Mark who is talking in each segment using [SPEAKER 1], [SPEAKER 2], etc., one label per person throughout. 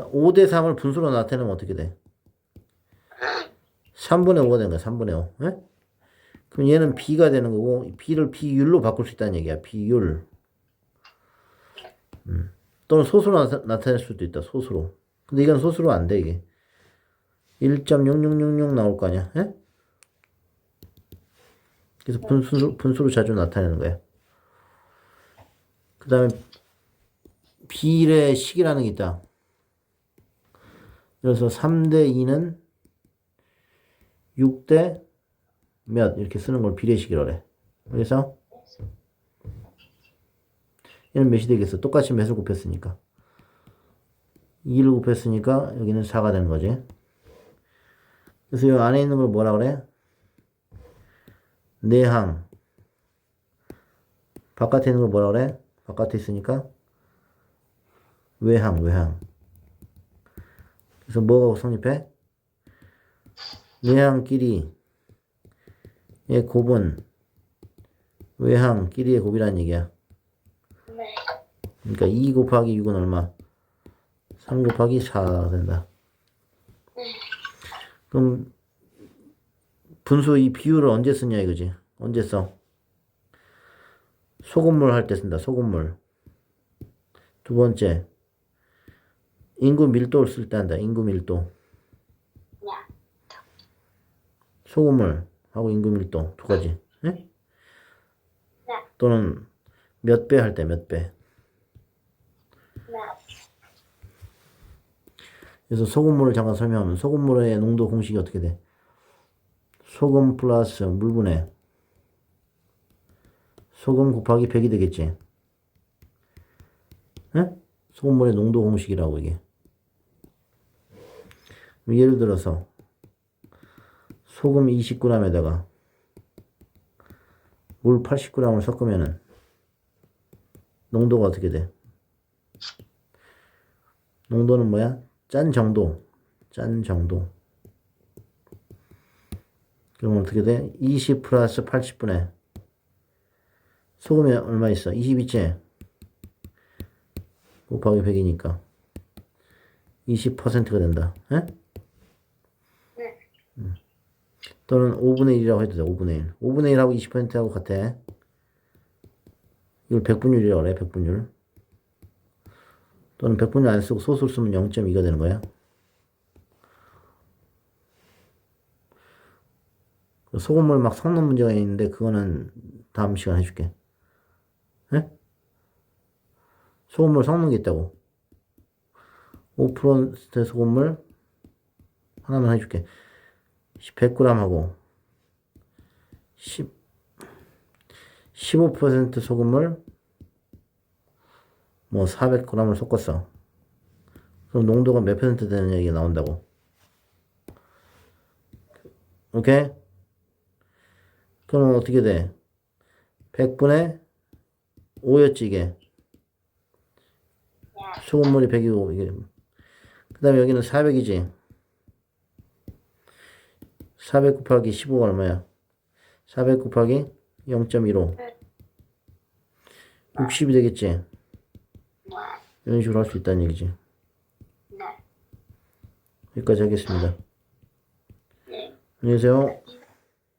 [SPEAKER 1] 5 대 3을 분수로 나타내면 어떻게 돼? 3분의 5가 되는 거야, 3분의 5. 예? 그럼 얘는 b가 되는 거고, b를 비율로 바꿀 수 있다는 얘기야, 비율. 음. 또는 소수로 나타, 나타 낼 수도 있다, 소수로. 근데 이건 소수로 안 돼, 이게. 1.0000 나올 거 아니야, 예? 그래서 분수로, 분수로 자주 나타내는 거야. 그 다음에 비례 식이라는 게 있다. 그래서 3대 2는 6대 몇 이렇게 쓰는 걸 비례식이라 그래. 그래서 얘는 몇이 되겠어? 똑같이 몇을 곱했으니까. 2를 곱했으니까 여기는 4가 되는 거지. 그래서 이 안에 있는 걸 뭐라 그래? 내항. 바깥에 있는 걸 뭐라 그래? 바깥에 있으니까 외항, 외항. 그래서 뭐가 성립해? 내항끼리 의 곱은 외항끼리의 곱이라는 얘기야.
[SPEAKER 2] 네.
[SPEAKER 1] 그러니까 2 곱하기 6은 얼마? 3 곱하기 4가 된다. 그럼 분수 이 비율을 언제 쓰냐 이거지? 언제 써? 소금물 할 때 쓴다. 소금물. 두 번째 인구 밀도를 쓸 때 한다. 인구 밀도.
[SPEAKER 2] 야.
[SPEAKER 1] 소금물 하고 인구 밀도 두 가지. 예?
[SPEAKER 2] 네.
[SPEAKER 1] 또는 몇 배 할 때 몇 배.
[SPEAKER 2] 네.
[SPEAKER 1] 그래서 소금물을 잠깐 설명하면 소금물의 농도 공식이 어떻게 돼? 소금 플러스 물분해 소금 곱하기 100이 되겠지? 예? 소금물의 농도 공식이라고 이게. 예를 들어서 소금 20g에다가 물 80g을 섞으면은 농도가 어떻게 돼? 농도는 뭐야? 짠 정도. 짠 정도. 그럼 어떻게 돼? 20 플러스 80분의 소금이 얼마 있어? 22째 곱하기 100이니까 20%가 된다. 에?
[SPEAKER 2] 네.
[SPEAKER 1] 음. 또는 5분의 1이라고 해도 돼. 5분의 1. 5분의 1하고 20%하고 같아. 이걸 100분율이라고 그래. 100분율. 또는 100분율 안 쓰고 소수를 쓰면 0.2가 되는 거야. 그 소금물 막 섞는 문제가 있는데 그거는 다음 시간 해줄게. 예? 소금물 섞는 게 있다고. 5% 소금물 하나만 해줄게. 100g하고 10 15% 소금물 뭐 400g을 섞었어. 그럼 농도가 몇 퍼센트 되느냐 이게 나온다고. 오케이? 그러면 어떻게 돼? 100분의 5였지 이게. 소금물이 100이고 이게. 그 다음에 여기는 400이지. 400 곱하기 15가 얼마야? 400 곱하기 0.15. 60이 되겠지?
[SPEAKER 2] 네.
[SPEAKER 1] 이런 식으로 할 수 있다는 얘기지.
[SPEAKER 2] 네.
[SPEAKER 1] 여기까지 하겠습니다.
[SPEAKER 2] 네.
[SPEAKER 1] 안녕히 계세요.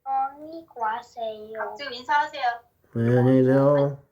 [SPEAKER 2] 안녕히 가세요.
[SPEAKER 3] 각주 인사하세요.
[SPEAKER 1] 네, 안녕히 계세요.